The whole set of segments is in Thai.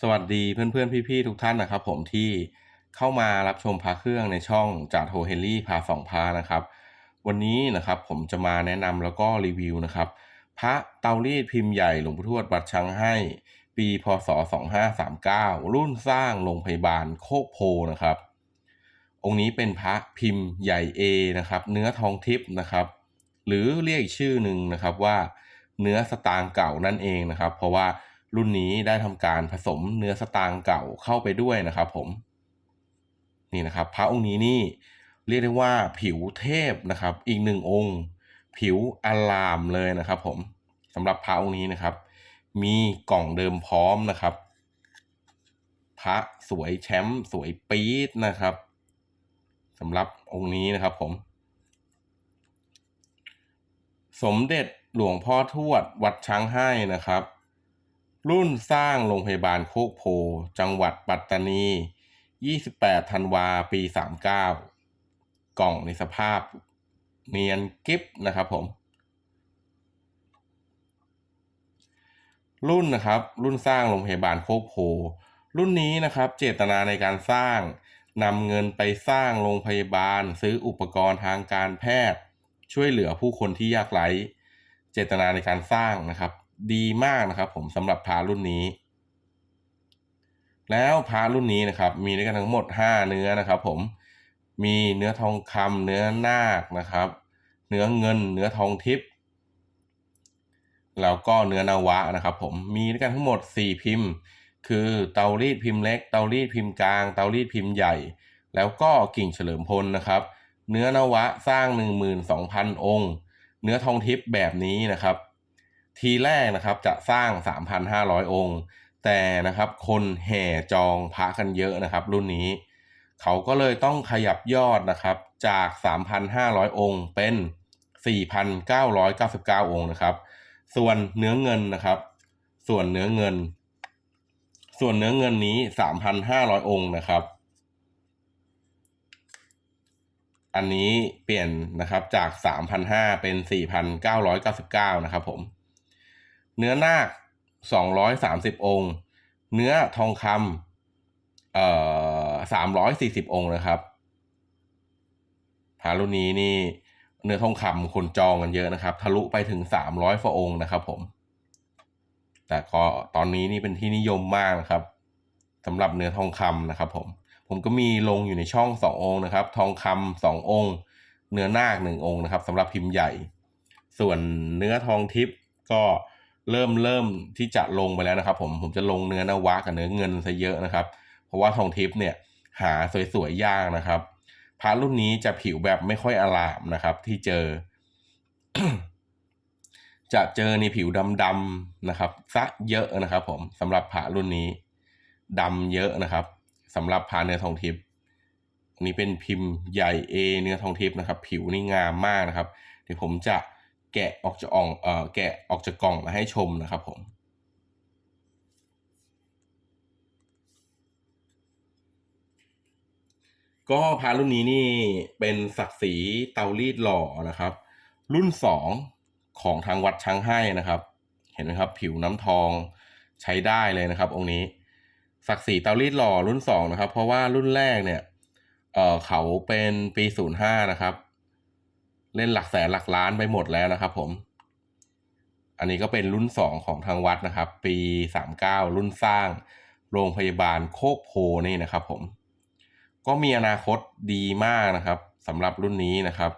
สวัสดีเพื่อนๆพี่ๆทุกท่านนะครับ ผมที่เข้ามารับชมพระเครื่องในช่องจาโทเฮนรี่พาสองพานะครับ วันนี้นะครับผมจะมาแนะนำแล้วก็รีวิวนะครับ พระเตารีดพิมพ์ใหญ่หลวงพ่อทวดวัดช้างให้ ปีพศ 2539 รุ่นสร้างโรงพยาบาลโคกโพนะครับ องค์นี้เป็นพระพิมพ์ใหญ่ A นะครับ เนื้อทองทิพย์นะครับ หรือเรียกอีกชื่อหนึ่งนะครับว่า เนื้อสตางค์เก่านั่นเองนะครับ เพราะว่า รุ่นนี้ได้ทำการผสมเนื้อสตางค์เก่าเข้าไปด้วยนะครับผม นี่นะครับ พระองค์นี้นี่เรียกได้ว่าผิวเทพนะครับ อีกหนึ่งองค์ ผิวอลามเลยนะครับ ผมสำหรับพระองค์นี้นะครับ มีกล่องเดิมพร้อมนะครับ พระสวยแชมป์สวยปี๊ดนะครับสำหรับองค์นี้นะครับผม สมเด็จหลวงพ่อทวดวัดช้างให้นะครับ รุ่นสร้างโรงพยาบาลโคกโพ จังหวัดปัตตานี 28 ธันวาปี 39 กล่องในสภาพเนียนกิฟนะครับผม รุ่นนะครับ รุ่นสร้างโรงพยาบาลโคกโพ รุ่นนี้นะครับ เจตนาในการสร้างนำเงินไปสร้างโรงพยาบาล ซื้ออุปกรณ์ทางการแพทย์ ช่วยเหลือผู้คนที่ยากไร้ เจตนาในการสร้างนะครับ ดีมากนะครับ ผมสำหรับพารุ่นนี้ แล้วพารุ่นนี้นะครับ มีด้วยกันทั้งหมด 5 เนื้อนะครับ ผมมีเนื้อทองคำเนื้อนาคนะครับ เนื้อเงิน เนื้อทองทิพย์แล้วก็เนื้อนาวะนะครับ ผมมีด้วยกันทั้งหมด 4 พิมพ์ คือเตารีดพิมพ์เล็ก เตารีดพิมพ์กลาง เตารีดพิมพ์ใหญ่ แล้วก็กิ่งเฉลิมพลนะครับ เนื้อนวะสร้าง 12,000 องค์ เนื้อทองทิพย์แบบนี้นะครับ ทีแรกนะครับจะสร้าง 3,500 องค์ แต่นะครับคนแห่จองพระกันเยอะนะครับ รุ่นนี้ เขาก็เลยต้องขยับยอดนะครับจาก 3,500 องค์ เป็น 4,999 องค์นะครับ ส่วนเนื้อเงินนะครับ ส่วนเนื้อเงิน ส่วนเนื้อเงินนี้ 3,500 องค์นะครับอันนี้เปลี่ยนนะครับจาก 3,500 เป็น 4,999 นะครับผม เนื้อนาค230อยสามสิบองค์ เนื้อทองคำเอ่อ340องค์นะครับพารุ่นนี้นี่เนื้อทองคำคนจองกันเยอะนะครับ ทะลุไปถึง300ฟองค์นะครับผม แต่ก็ตอนนี้นี่เป็นที่นิยมมากนะครับสำหรับเนื้อทองคำนะครับ ผม ผมก็มีลงอยู่ในช่อง2องค์นะครับ ทองคำสององค์ เนื้อนาคหนึ่งองค์นะครับสำหรับพิมพ์ใหญ่ ส่วนเนื้อทองทิพย์ก็ เริ่มเริ่มที่จะลงไปแล้วนะครับ ผมผมจะลงเนื้อนวะกับเนื้อเงินซะเยอะนะครับ เพราะว่าทองทิพย์เนี่ยหาสวยๆยากนะครับพระรุ่นนี้จะผิวแบบไม่ค่อยอลามนะครับ ที่เจอ จะเจอในผิวดำๆนะครับซะเยอะนะครับ ผมสำหรับพระรุ่นนี้ดำเยอะนะครับสำหรับพระเนื้อทองทิพย์นนี้เป็นพิมพ์ใหญ่ A เนื้อทองทิพย์นะครับ ผิวนี่งามมากนะครับ เดี๋ยวผมจะ แกะออกจากอ่องเอ่อแกะออกจากกล่องมาให้ชมนะครับผมก็พารุ่นนี้นี่เป็นศักดิ์ศรีเตารีดหล่อนะครับ รุ่นสองของทางวัดช้างให้นะครับ เห็นไหมครับ ผิวน้ำทองใช้ได้เลยนะครับ องค์นี้ ศักดิ์ศรีเตารีดหล่อรุ่นสองนะครับ เพราะว่ารุ่นแรกเนี่ยเออเขาเป็นปีศูนย์ห้านะครับ เล่นหลักแสนหลักล้านไปหมดแล้วนะครับ ผม อันนี้ก็เป็นรุ่นสองของทางวัดนะครับ ปีสามเก้ารุ่นสร้างโรงพยาบาลโคกโพนี่นะครับ ผม ก็มีอนาคตดีมากนะครับสำหรับรุ่นนี้นะครับ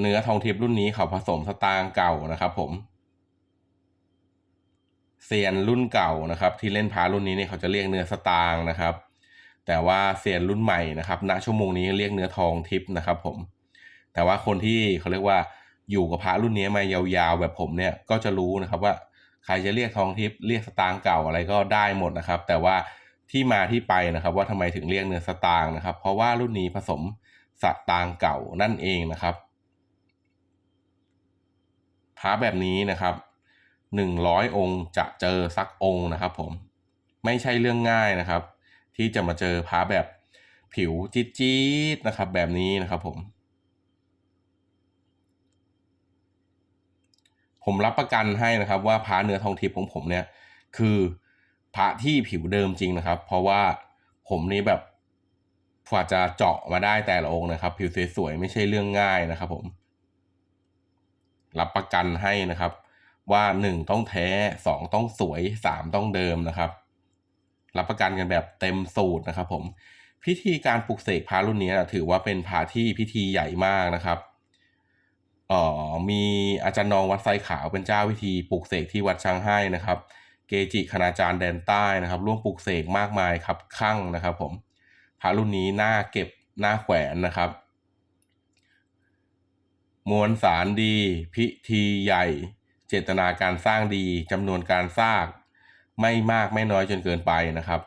เนื้อทองทิพย์รุ่นนี้เขาผสมสตางค์เก่านะครับ ผมเซียนรุ่นเก่านะครับ ที่เล่นพารุ่นนี้เนี่ยเขาจะเรียกเนื้อสตางค์นะครับ แต่ว่าเซียนรุ่นใหม่นะครับณชั่วโมงนี้เรียกเนื้อทองทิพย์นะครับผม แต่ว่าคนที่เขาเรียกว่าอยู่กับพระรุ่นนี้มายาวๆแบบผมเนี่ยก็จะรู้นะครับว่าใครจะเรียกทองทิพย์เรียกสตางค์เก่าอะไรก็ได้หมดนะครับ แต่ว่าที่มาที่ไปนะครับ ว่าทำไมถึงเรียกเนื้อสตางค์นะครับ เพราะว่ารุ่นนี้ผสมสตางค์เก่านั่นเองนะครับพระแบบนี้นะครับหนึ่งร้อยองค์จะเจอสักองค์นะครับ ผมไม่ใช่เรื่องง่ายนะครับ ที่จะมาเจอพระแบบผิวจี๊ดๆนะครับแบบนี้นะครับผม ผมรับประกันให้นะครับว่าพระเนื้อทองทิพย์ของผมเนี่ย คือพระที่ผิวเดิมจริงนะครับ เพราะว่าผมนี่แบบกว่าจะเจาะมาได้แต่ละองค์นะครับ ผิวสวยๆไม่ใช่เรื่องง่ายนะครับ ผม รับประกันให้นะครับ ว่าหนึ่งต้องแท้สองต้องสวยสามต้องเดิมนะครับ รับประกันกันแบบเต็มสูตรนะครับผมพิธีการปลุกเสกพระรุ่นนี้ถือว่าเป็นพระที่พิธีใหญ่มากนะครับออมีอาจารย์นองวัดไซขาวเป็นเจ้าพิธีปลุกเสกที่วัดช้างให้นะครับ เกจิคณาจารย์แดนใต้นะครับ ร่วมปลุกเสกมากมายครับข้างนะครับ ผมพระรุ่นนี้หน่าเก็บหน่าแขวนนะครับ มวลสารดี พิธีใหญ่ เจตนาการสร้างดีจำนวนการสร้าง ไม่มากไม่น้อยจนเกินไปนะครับ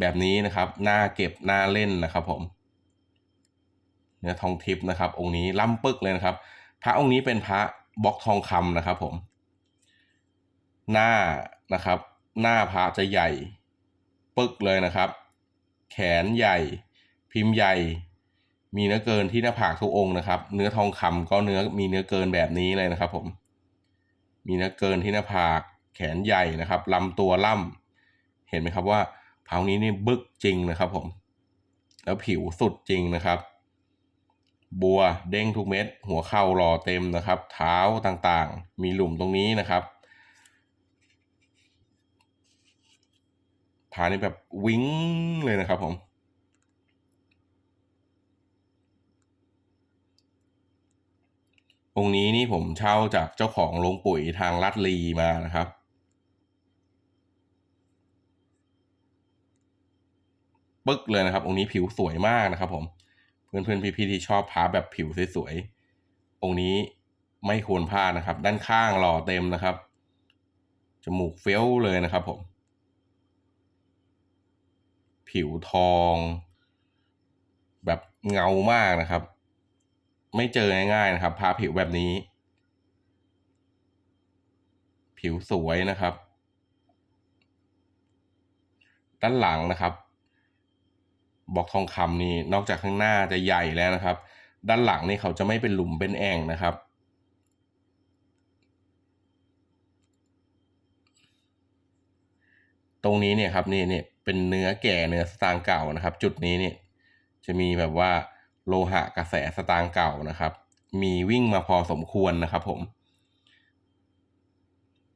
แบบนี้นะครับน่าเก็บน่าเล่นนะครับผมเนื้อทองทิพย์นะครับ องค์นี้ล่ำปึกเลยนะครับ พระองค์นี้เป็นพระบล็อกทองคำนะครับผม หน้านะครับ หน้าพระจะใหญ่ ปึกเลยนะครับ แขนใหญ่ พิมพ์ใหญ่ มีเนื้อเกินที่หน้าผากทุกองค์นะครับ เนื้อทองคำก็เนื้อมีเนื้อเกินแบบนี้เลยนะครับ ผม มีเนื้อเกินที่หน้าผาก แขนใหญ่นะครับลำตัวล่ำเห็นไหมครับว่าเผานี้นี่บึกจริงนะครับผม แล้วผิวสุดจริงนะครับ บัวเด้งทุกเม็ด หัวเข่าหล่อเต็มนะครับ เท้าต่างๆ มีหลุมตรงนี้นะครับผานี่แบบวิ้งเลยนะครับผมองค์นี้นี่ผมเช่าจากเจ้าของโรงปุ๋ยทางลัดลีมานะครับ ปึ๊กเลยนะครับ องค์นี้ผิวสวยมากนะครับ ผม เพื่อนเพื่อนพี่ๆที่ชอบพาแบบผิวสวยๆ องค์นี้ไม่ควรพลาดนะครับ ด้านข้างหล่อเต็มนะครับ จมูกเฟ้ลเลยนะครับผม ผิวทอง แบบเงามากนะครับ ไม่เจอง่ายๆนะครับพาผิวแบบนี้ ผิวสวยนะครับด้านหลังนะครับ บอกทองคำนี่นอกจากข้างหน้าจะใหญ่แล้วนะครับ ด้านหลังนี่เขาจะไม่เป็นหลุมเป็นแอ่งนะครับตรงนี้เนี่ยครับนี่เนี่ยเป็นเนื้อแก่เนื้อสตางค์เก่านะครับ จุดนี้เนี่ยจะมีแบบว่าโลหะกระแสสตางค์เก่านะครับ มีวิ่งมาพอสมควรนะครับผม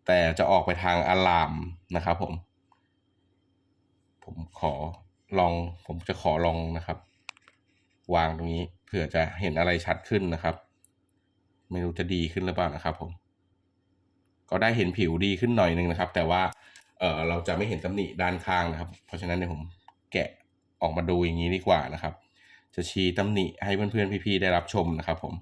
แต่จะออกไปทางอลามนะครับผม ผมขอ ลองผมจะขอลองนะครับ วางตรงนี้เผื่อจะเห็นอะไรชัดขึ้นนะครับ ไม่รู้จะดีขึ้นหรือเปล่านะครับ ผม ก็ได้เห็นผิวดีขึ้นหน่อยนึงนะครับ แต่ว่าเออเราจะไม่เห็นตำหนิด้านข้างนะครับ เพราะฉะนั้นเดี๋ยวผมแกะออกมาดูอย่างนี้ดีกว่านะครับ จะชี้ตำหนิให้เพื่อนๆพี่ๆได้รับชมนะครับผม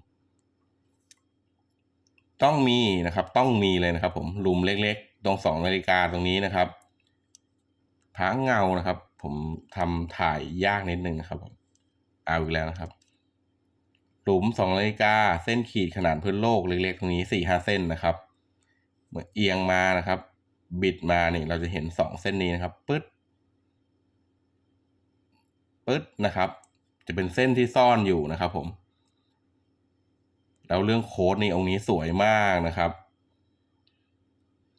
ต้องมีนะครับ ต้องมีเลยนะครับ ผมลุมเล็ก ๆ ตรงสองนาฬิกาตรงนี้นะครับพางเงานะครับ ผมทำถ่ายยากนิดนึงครับผมเอาอีกแล้วนะครับ หลุมสองนาฬิกาเส้นขีดขนาดพื้นโลกเล็กๆตรงนี้สี่ห้าเส้นนะครับเมื่อเอียงมานะครับ บิดมานี่เราจะเห็นสองเส้นนี้นะครับปึ๊ดปึ๊ดนะครับ จะเป็นเส้นที่ซ่อนอยู่นะครับ ผม แล้วเรื่องโค้ดนี่องค์นี้สวยมากนะครับ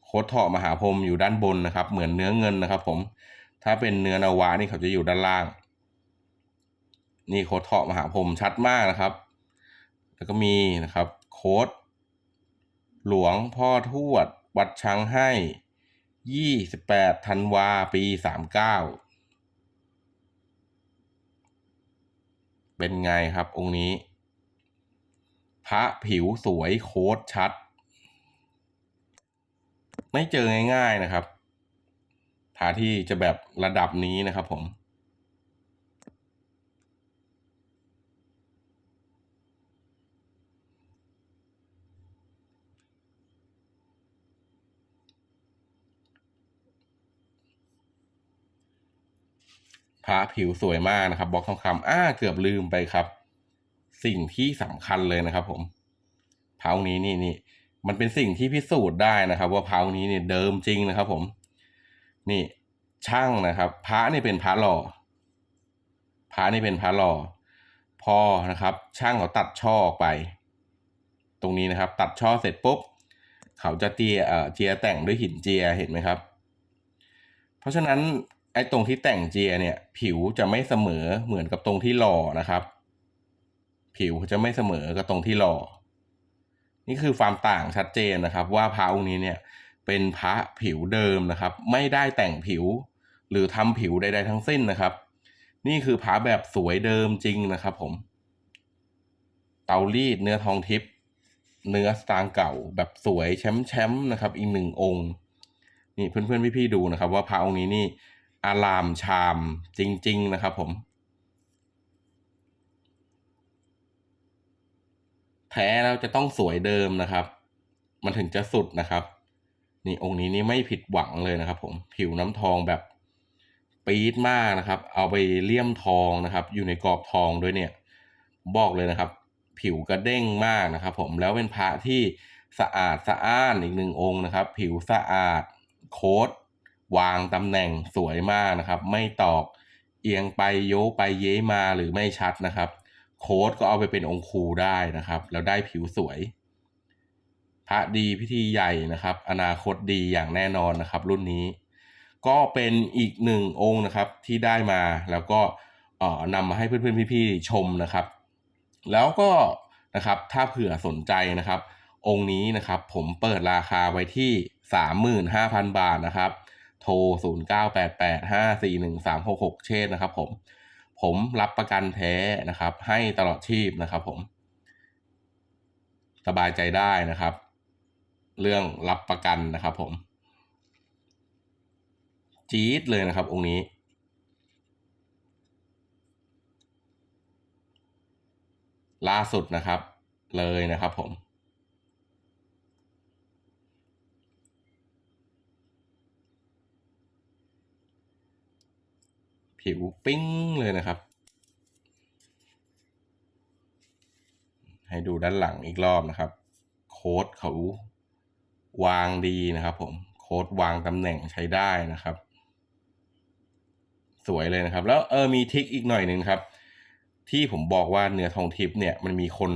โค้ดเถาะมหาพรมอยู่ด้านบนนะครับ เหมือนเนื้อเงินนะครับ ผม ถ้าเป็นเนื้อนาวานี่เขาจะอยู่ด้านล่าง นี่โค้ดเถาะมหาพรมชัดมากนะครับ แล้วก็มีนะครับโค้ดหลวงพ่อทวด วัดช้างให้ยี่สิบแปดธันวาปีสามเก้าเป็นไงครับองค์นี้ พระผิวสวยโค้ดชัด ไม่เจอง่าย ๆนะครับ พระที่จะแบบระดับนี้นะครับผมพระผิวสวยมากนะครับบล็อกทองคำอ้าเกือบลืมไปครับ สิ่งที่สำคัญเลยนะครับ ผมเผานี้นี่นี่มันเป็นสิ่งที่พิสูจน์ได้นะครับ ว่าเผานี้เนี่ยเดิมจริงนะครับ ผม นี่ช่างนะครับ พระนี่เป็นพระหล่อพระนี่เป็นพระหล่อพอนะครับ ช่างเขาตัดช่อออกไป ตรงนี้นะครับ ตัดช่อเสร็จปุ๊บเขาจะเจียเอ่อเจียแต่งด้วยหินเจียเห็นไหมครับ เพราะฉะนั้นไอ้ตรงที่แต่งเจียเนี่ย ผิวจะไม่เสมอเหมือนกับตรงที่หล่อนะครับ ผิวจะไม่เสมอกับตรงที่หล่อนี่คือความต่างชัดเจนนะครับ ว่าพระองค์นี้เนี่ย เป็นพระผิวเดิมนะครับ ไม่ได้แต่งผิวหรือทำผิวใด ๆ ทั้งสิ้นนะครับ นี่คือพระแบบสวยเดิมจริงนะครับ ผม เตารีดเนื้อทองทิพย์เนื้อสตางเก่าแบบสวยแชมป์ๆนะครับ อีกหนึ่งองค์นี่เพื่อนๆพี่ๆดูนะครับ ว่าพระองค์นี้นี่อารามชามจริง ๆ นะครับ ผม แท้แล้วจะต้องสวยเดิมนะครับ มันถึงจะสุดนะครับ นี่องค์นี้นี่ไม่ผิดหวังเลยนะครับ ผมผิวน้ำทองแบบปี๊ดมากนะครับ เอาไปเลี่ยมทองนะครับ อยู่ในกรอบทองด้วยเนี่ย บอกเลยนะครับ ผิวกระเด้งมากนะครับ ผมแล้วเป็นพระที่สะอาดสะอ้านอีกหนึ่งองค์นะครับ ผิวสะอาดโค้ดวางตำแหน่งสวยมากนะครับ ไม่ตอกเอียงไปโยไปเย้มาหรือไม่ชัดนะครับ โค้ดก็เอาไปเป็นองค์ครูได้นะครับ แล้วได้ผิวสวย พระดีพิธีใหญ่นะครับ อนาคตดีอย่างแน่นอนนะครับ รุ่นนี้ ก็เป็นอีกหนึ่งองค์นะครับที่ได้มาแล้วก็นำมาให้เพื่อนๆพี่ๆชมนะครับ แล้วก็นะครับถ้าเผื่อสนใจนะครับ องค์นี้นะครับผมเปิดราคาไว้ที่ 35,000 บาทนะครับ โทร 0988541366 เชษนะครับผมผมรับประกันแท้นะครับ ให้ตลอดชีพนะครับผม สบายใจได้นะครับ เรื่องรับประกันนะครับผม จี๊ดเลยนะครับ องค์นี้ ล่าสุดนะครับ เลยนะครับผมผิวปิ้งเลยนะครับ ให้ดูด้านหลังอีกรอบนะครับ โค้ดเขา วางดีนะครับผมโค้ดวางตำแหน่งใช้ได้นะครับ สวยเลยนะครับ แล้วเออมีทริกอีกหน่อยหนึ่งครับ ที่ผมบอกว่าเนื้อทองทิพย์เนี่ยมันมีคน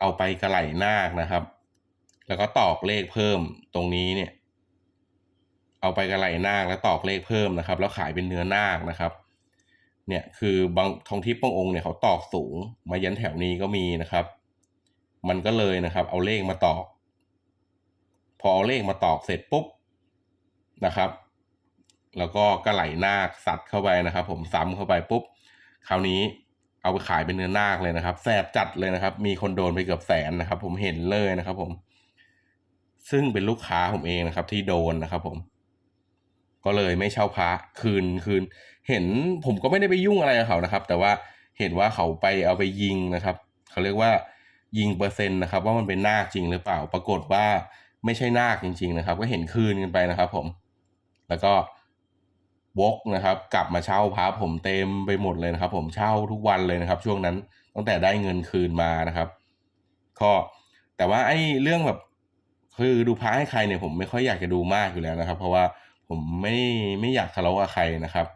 เอาไปกระไหลนาคนะครับ แล้วก็ตอกเลขเพิ่มตรงนี้เนี่ย เอาไปกระไหลนาคแล้วตอกเลขเพิ่มนะครับ แล้วขายเป็นเนื้อนาคนะครับ เนี่ยคือบางทองทิพย์บางองค์เนี่ยเขาตอกสูง มายันแถวนี้ก็มีนะครับ มันก็เลยนะครับ เอาเลขมาตอก เอาเลขมาตอกเสร็จปุ๊บนะครับ แล้วก็กระไหลนาคสัตว์เข้าไปนะครับ ผมซ้ำเข้าไปปุ๊บคราวนี้เอาไปขายเป็นเนื้อนาคเลยนะครับแสบจัดเลยนะครับ มีคนโดนไปเกือบแสนนะครับ ผมเห็นเลยนะครับ ผม ซึ่งเป็นลูกค้าผมเองนะครับ ที่โดนนะครับ ผม ก็เลยไม่เช่าพระคืนคืน เห็นผมก็ไม่ได้ไปยุ่งอะไรกับเขานะครับ แต่ว่าเห็นว่าเขาไปเอาไปยิงนะครับ เขาเรียกว่ายิงเปอร์เซ็นต์นะครับ ว่ามันเป็นนาคจริงหรือเปล่า ปรากฏว่า ไม่ใช่นาคจริง ๆนะครับ ก็เห็นคืนกันไปนะครับ ผม แล้วก็วกนะครับ กลับมาเช่าพระผมเต็มไปหมดเลยนะครับ ผมเช่าทุกวันเลยนะครับ ช่วงนั้นตั้งแต่ได้เงินคืนมานะครับก็แต่ว่าไอ้เรื่องแบบคือดูพระให้ใครเนี่ยผมไม่ค่อยอยากจะดูมากอยู่แล้วนะครับ เพราะว่าผมไม่ไม่อยากทะเลาะกับใครนะครับ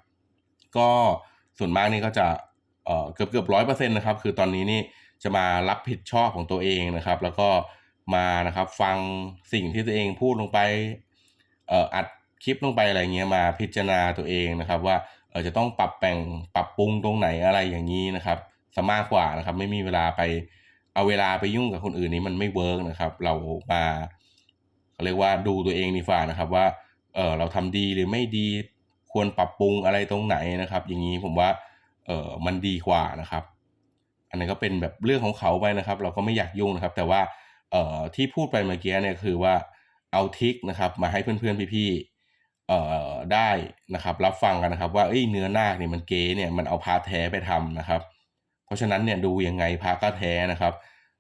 ก็ส่วนมากนี่ก็จะเอ่อเกือบเกือบร้อยเปอร์เซ็นต์นะครับ คือตอนนี้นี่จะมารับผิดชอบของตัวเองนะครับ แล้วก็ มานะครับ ฟังสิ่งที่ตัวเองพูดลงไปเอ่ออัดคลิปลงไปอะไรเงี้ยมาพิจารณาตัวเองนะครับ ว่าเออจะต้องปรับแต่งปรับปรุงตรงไหนอะไรอย่างนี้นะครับสมากกว่านะครับ ไม่มีเวลาไปเอาเวลาไปยุ่งกับคนอื่นนี้มันไม่เวิร์กนะครับ เรามาเขาเรียกว่าดูตัวเองดีฝ่านะครับ ว่าเออเราทำดีหรือไม่ดีควรปรับปรุงอะไรตรงไหนนะครับ อย่างนี้ผมว่าเออมันดีกว่านะครับ อันนั้นก็เป็นแบบเรื่องของเขาไปนะครับ เราก็ไม่อยากยุ่งนะครับ แต่ว่า เอ่อที่พูดไปเมื่อกี้เนี่ยคือว่าเอาทิกนะครับมาให้เพื่อนๆพี่ๆเอ่อได้นะครับ รับฟังกันนะครับ ว่าเอ้ยเนื้อนาคเนี่ยมันเก๋เนี่ยมันเอาพาแท้ไปทำนะครับ เพราะฉะนั้นเนี่ยดูยังไงพาก็แท้นะครับ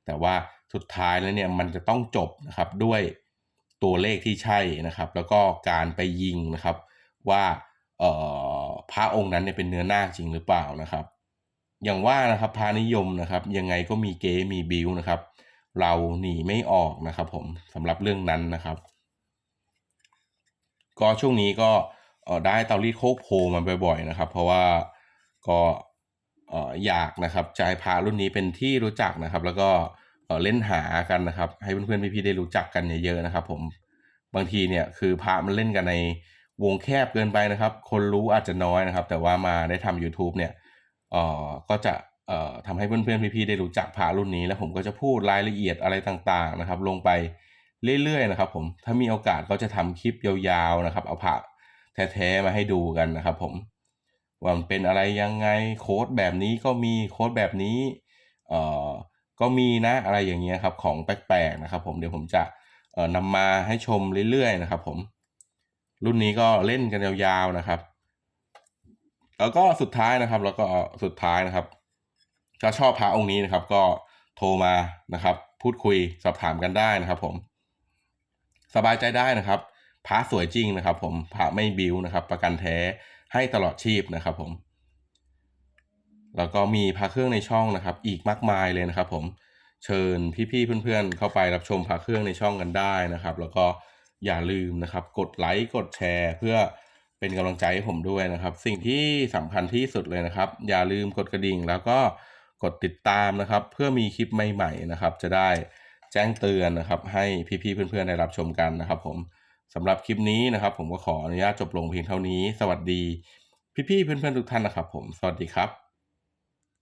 แต่ว่าสุดท้ายแล้วเนี่ยมันจะต้องจบนะครับด้วยตัวเลขที่ใช่นะครับ แล้วก็การไปยิงนะครับว่าเอ่อพระองค์นั้นเนี่ยเป็นเนื้อนาคจริงหรือเปล่านะครับ อย่างว่านะครับพานิยมนะครับ ยังไงก็มีเก๋มีบิวนะครับ เราหนีไม่ออกนะครับผมสำหรับเรื่องนั้นนะครับ ก็ช่วงนี้ก็ได้เตารีดโคกโพมาบ่อยๆนะครับ เพราะว่าก็อยากนะครับจะให้พระรุ่นนี้เป็นที่รู้จักนะครับ แล้วก็เล่นหากันนะครับ ให้เพื่อนๆพี่ๆได้รู้จักกันเยอะๆนะครับ ผมบางทีเนี่ยคือพระมันเล่นกันในวงแคบเกินไปนะครับ คนรู้อาจจะน้อยนะครับ แต่ว่ามาได้ทำ YouTube เนี่ยเอ่อก็จะ ทำให้เพื่อนๆพี่ๆได้รู้จักพระรุ่นนี้ แล้วผมก็จะพูดรายละเอียดอะไรต่างๆนะครับ ลงไปเรื่อยๆนะครับ ผมถ้ามีโอกาสก็จะทำคลิปยาวๆนะครับ เอาพระแท้ๆมาให้ดูกันนะครับ ผมว่ามันเป็นอะไรยังไงโค้ดแบบนี้ก็มีโค้ดแบบนี้เอ่อก็มีนะอะไรอย่างเงี้ยครับของแปลกๆนะครับ ผมเดี๋ยวผมจะเอ่อนำมาให้ชมเรื่อยๆนะครับ ผม รุ่นนี้ก็เล่นกันยาวๆนะครับ แล้วก็สุดท้ายนะครับ แล้วก็สุดท้ายนะครับ ถ้าชอบพระองค์นี้นะครับ ก็โทรมานะครับ พูดคุยสอบถามกันได้นะครับ ผม สบายใจได้นะครับพระสวยจริงนะครับ ผมพระไม่บิวนะครับ ประกันแท้ให้ตลอดชีพนะครับ ผม แล้วก็มีพระเครื่องในช่องนะครับ อีกมากมายเลยนะครับ ผมเชิญพี่ๆเพื่อนๆ เข้าไปรับชมพระเครื่องในช่องกันได้นะครับ แล้วก็อย่าลืมนะครับ กดไลค์กดแชร์ เพื่อเป็นกำลังใจให้ผมด้วยนะครับ สิ่งที่สำคัญที่สุดเลยนะครับ อย่าลืมกดกระดิ่งแล้วก็ กดติดตามนะครับ เพื่อมีคลิปใหม่ๆนะครับ จะได้แจ้งเตือนนะครับ ให้พี่ๆเพื่อนๆได้รับชมกันนะครับ ผมสำหรับคลิปนี้นะครับ ผมก็ขออนุญาตจบลงเพียงเท่านี้ สวัสดี พี่ๆเพื่อนๆทุกท่านนะครับ ผมสวัสดีครับ